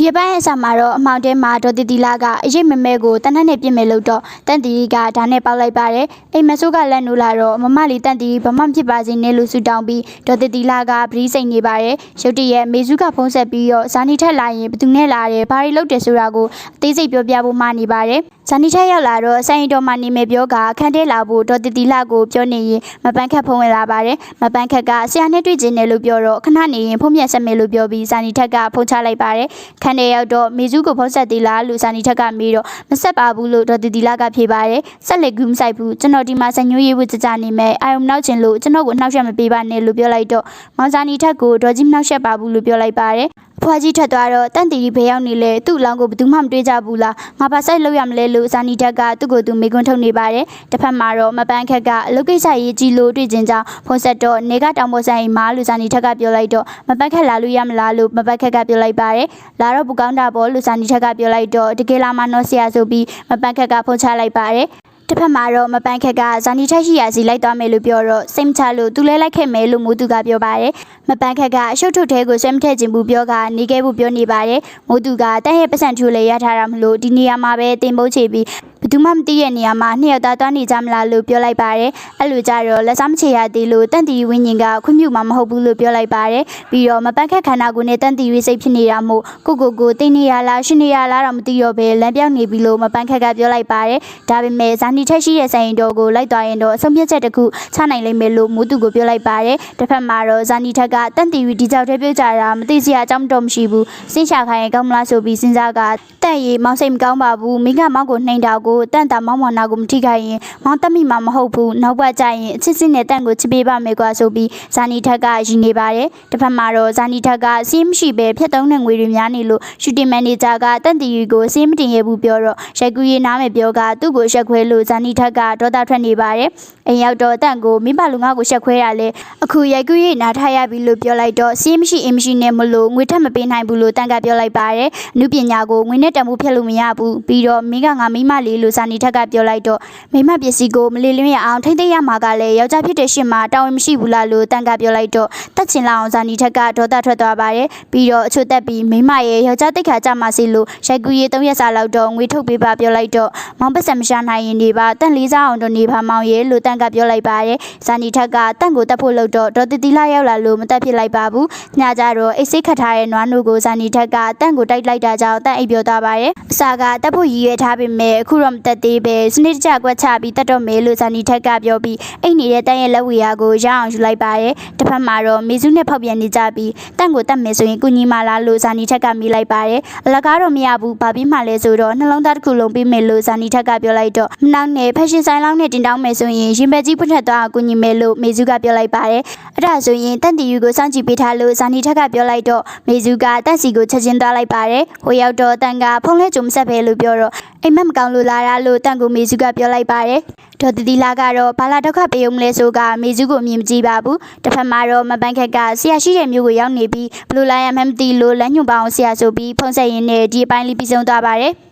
ဒီအပိုင်းအစမှာတော့အမောင်တဲမှာဒေါ်တီတီလာကအရေးမမဲကိုတနက်နဲ့ပြင်မယ်လို့တော့တန်တီကဒါနဲ့ပေါက်လိုက်ပါတယ်အိမ်မဆိုးကလက်နိုးလာတော့မမလီတန်တီဘာမှမဖြစ်ပါစေနဲ့လို့ဆူတောင်းပြီးဒေါ်တီတီလာကပရိစိတ်နေပါတယ်ရုတ်တရက်မေစုကဖုံးဆက်ပြီးတော့ဇာနီထက်လာရင်ဘသူနဲ့လာတယ်ဘာတွေလုပ်တယ်ဆိုတာကိုအသေးစိတ်ပြောပြဖို့မှနေပါတယ် ဇာနီထက်ရောက်လာတော့ဆိုင်တော်မှနေမယ်ပြောကခန်းတဲလာဖို့ဒေါ်တီတီလာကိုပြောနေရင်မပန်းခတ်ဖုံးဝင်လာပါတယ်မပန်းခက်ကဆရာနဲ့တွေ့ကျင်တယ်လို့ပြောတော့ခဏနေရင်ဖုံးမြတ်ဆက်မယ်လို့ပြောပြီးဇာနီထက်ကဖုံးချလိုက်ပါတယ်ခန်းထဲရောက်တော့မေစုကိုဖုံးဆက်သေးလားလို့စာနီထက်ကမေးတော့မဆက်ပါဘူးလို့ဒေါ်တီတီလာကဖြေပါတယ်ဆက်လက်ကူးမဆိုင်ဘူးကျွန်တော်ဒီမှာစညိုးရေးဝတ်ကြကြနေမယ်အာယုံနောက်ချင်လို့ကျွန်တော်ကိုနှောက်ယှက်မပေးပါနဲ့လို့ပြောလိုက်တော့မောင်စာနီထက်ကိုဒေါ်ကြီးမနှောက်ယှက်ပါဘူးလို့ပြောလိုက်ပါတယ်အ ဖွားကြီးထွက်သွားတော့တန်တီကြီးဘေးရောက်နေလေသူ့အလောင်းကိုဘယ်သူမှမတွေးကြဘူးလားငါပါဆိုင်လောက်ရမလဲလို့စာနီထက်ကသူ့ကိုယ်သူမေကွန်းထုတ်နေပါတယ်တစ်ဖက်မှာတော့မပန်းခက်ကအလုပ်ကိစ္စရေးကြီးလို့တွေ့ကျင်ကြောင်းဖုန်းဆက်တော့နေကတောင်ပေါ်ဆိုင်မားလူစာနီထက်ကပြောလိုက်တော့မပန်းခက်လာလို့ရမလားလို့မပန်းခက်ကပြောလိုက်ပါတယ်လာတော့ပူကောင်းတာပေါ့လူစာနီထက်ကပြောလိုက်တော့တကယ်လာမနော်ဆရာဆိုပြီးမပန်းခက်ကဖုန်းချလိုက်ပါတယ် တစ်ဖက်မှာတော့မပန်းခက်ကဇာနီထက်ရှိရာစီလိုက်သွားမယ်လို့ပြောတော့စိတ်မချလို့သူလဲလိုက်ခဲ့မယ်လို့မိုးသူကပြောပါတယ်မပန်းခက်ကအရှုပ်ထုတ်ထဲကိုဆွဲမထည့်ခြင်းဘူးပြောကနေခဲ့ဖို့ပြောနေပါတယ်မိုးသူကတန့်ရဲ့ပတ်စံထူလေရထားတာမလို့ဒီနေရာမှာပဲတင်ပုတ်ချပြီးဘယ် သူမှမသိတဲ့နေရာမှာနှစ်ယောက်သားသွားနေကြမလားလို့ပြောလိုက်ပါတယ်အဲ့လိုကြတော့လက်စားမချေရသေးလို့တန့်တီဝင်းញင်ကခွင့်ပြုမှာမဟုတ်ဘူးလို့ပြောလိုက်ပါတယ်ပြီးတော့မပန်းခက်ခန္ဓာကိုယ်နဲ့တန့်တီဝိစိတ်ဖြစ်နေတာမို့ကိုကိုကိုတင်နေရလားရှင်နေရလားတော့မသိတော့ပဲလမ်းပြောင်းနေပြီလို့မပန်းခက်ကပြောလိုက်ပါတယ်ဒါပေမဲ့ဇာနီထက်ရှိတဲ့ဆိုင်တော်ကိုလိုက်သွားရင်တော့အဆုံးဖြတ်ချက်တစ်ခုချနိုင်လိမ့်မယ်လို့မိုးသူကိုပြောလိုက်ပါတယ်တစ်ဖက်မှာတော့ဇာနီထက်ကတန့်တီဝီဒီကြောက်တဲ့ပြုတ်ကြတာမသိစရာအကြောင်းတော့မရှိဘူးစင်းရှာခိုင်းရင်ကောင်းမလားဆိုပြီးစဉ်းစားကတန့်ရီမောင်စိတ်မကောင်းပါဘူးမိကမောင်ကိုနှိမ်တာကိုတန့်တာမောင်မောင်နာကိုမထိခိုက်ရင်မောင်တက်မိမှာမဟုတ်ဘူးနောက်ဘက်ကျရင်အချစ်စစ်နဲ့တန့်ကိုချစ်ပေးပါမယ်ကွာဆိုပြီးဇာနီထက်ကရည်နေပါတယ်တစ်ဖက်မှာတော့ဇာနီထက်ကစီးမရှိပဲဖြတ်သုံးတဲ့ငွေတွေများနေလို့ရှူတင်မန်နေဂျာကတန့်တီရီကိုစီးမတင်ရဘူးပြောတော့ရိုက်ကူးရေးနားမယ်ပြောကသူ့ကိုရှက်ခွဲလို့ဇာနီထက်ကဒေါသထွက်နေပါတယ် အိမ်ရောက်တော့တန့်ကိုမိဘလူငါကိုရှက်ခွဲရလဲအခုရိုက်ကူးရေးနားထားရပြီလို့ပြောလိုက်တော့စီးမရှိအင်းမရှိနဲ့မလို့ငွေထက်မပေးနိုင်ဘူးလို့တန့်ကပြောလိုက်ပါတယ်အနုပညာကိုငွေနဲ့တန်ဖိုးဖြတ်လို့မရဘူးပြီးတော့မင်းကငါမိမလေးလို့ဇာနီထက်ကပြောလိုက်တော့မိမပစ္စည်းကိုမလေးလင်းရအောင်ထိမ့်သိမ်းရမှာကလည်းယောက်ျားဖြစ်တဲ့ရှင်မှာတာဝန်မရှိဘူးလားလို့တန့်ကပြောလိုက်တော့တက်ချင်လောက်အောင်ဇာနီထက်ကဒေါသထွက်သွားပါတယ်ပြီးတော့အချို့တက်ပြီးမိမရဲ့ယောက်ျားတိတ်ခါကြမှာစီလို့ရိုက်ကူးရေး၃ရက်စာလောက်တော့ငွေထုတ်ပေးပါပြောလိုက်တော့မောင်ပတ်စံမရှာနိုင်ရင်နေပါတန့်လေးစားအောင်တော့နေပါမောင်ရဲ့လို့တန့်ကပြောလိုက်ပါတယ်ဇာနီထက်ကတန့်ကိုတက်ဖို့လို့တော့ဒေါ်တီတီလာရောက်လာလို့မတက်ဖြစ်လိုက်ပါဘူးညကြတော့အိတ်စိတ်ခတ်ထားတဲ့နွားနို့ကိုဇာနီထက်ကတန့်ကိုတိုက်လိုက်တာကြောင့်တန့်အိပ်ပြောသွားပါတယ်အစာကတက်ဖို့ရည်ရွယ်ထားပေမဲ့အခုတော့မတက်သေးပဲစနစ်တကျကွက်ချပြီးတက်တော့မယ်လို့ဇာနီထက်ကပြောပြီးအိတ်နေတဲ့တန့်ရဲ့လက်ဝေရာကိုရအောင်ယူလိုက်ပါတယ်တစ်ဖက်မှာတော့မေစုနဲ့ဖောက်ပြန်နေကြပြီးတန့်ကိုတက်မယ်ဆိုရင်ကုညီမလားလို့ဇာနီထက်ကမေးလိုက်ပါတယ်အလကားတော့မရဘူးဘာပြီးမှလဲဆိုတော့နှလုံးသားတစ်ခုလုံးပြီးမယ်လို့ဇာနီထက်ကပြောလိုက်တော့မနောက်နဲ့ဖက်ရှင်ဆိုင်လောင်းနဲ့တင်တောင်းမယ်ဆိုရင်ရင်ဘက်ကြီးဖွင့်ထက်သွားကုညီမယ်လို့မေစုကပြောလိုက်ပါတယ်အဲ့ဒါဆိုရင်တန့်တီယူကိုစောင့်ကြည့်ပေးထားလို့ဇာနီထက်ကပြောလိုက်တော့မေစုကတက်စီကိုချက်ချင်းသွားလိုက်ပါတယ်ဟိုရောက်တော့တန့်ကဖုန်းလဲကြုံမဆက်ပဲလို့ပြောတော့အိမ်မက်မကောင်းလို့လာတာလို့တန့်ကိုမေစုကပြောလိုက်ပါတယ်ဒေါ်တီတီလာကတော့ဘာလာဒုက္ခပေးုံမလဲဆိုကမေစုကိုအမြင်မကြည့်ပါဘူးတစ်ဖက်မှာတော့မပန်းခက်ကဆရာရှိတဲ့မျိုးကိုရောက်နေပြီးဘလို့လာရမှန်းမသိလို့လမ်းညွှန်ပါအောင်ဆရာဆိုပြီးဖုန်းဆက်ရင်းနဲ့ဒီအပိုင်းလေးပြီးဆုံးသွားပါတယ်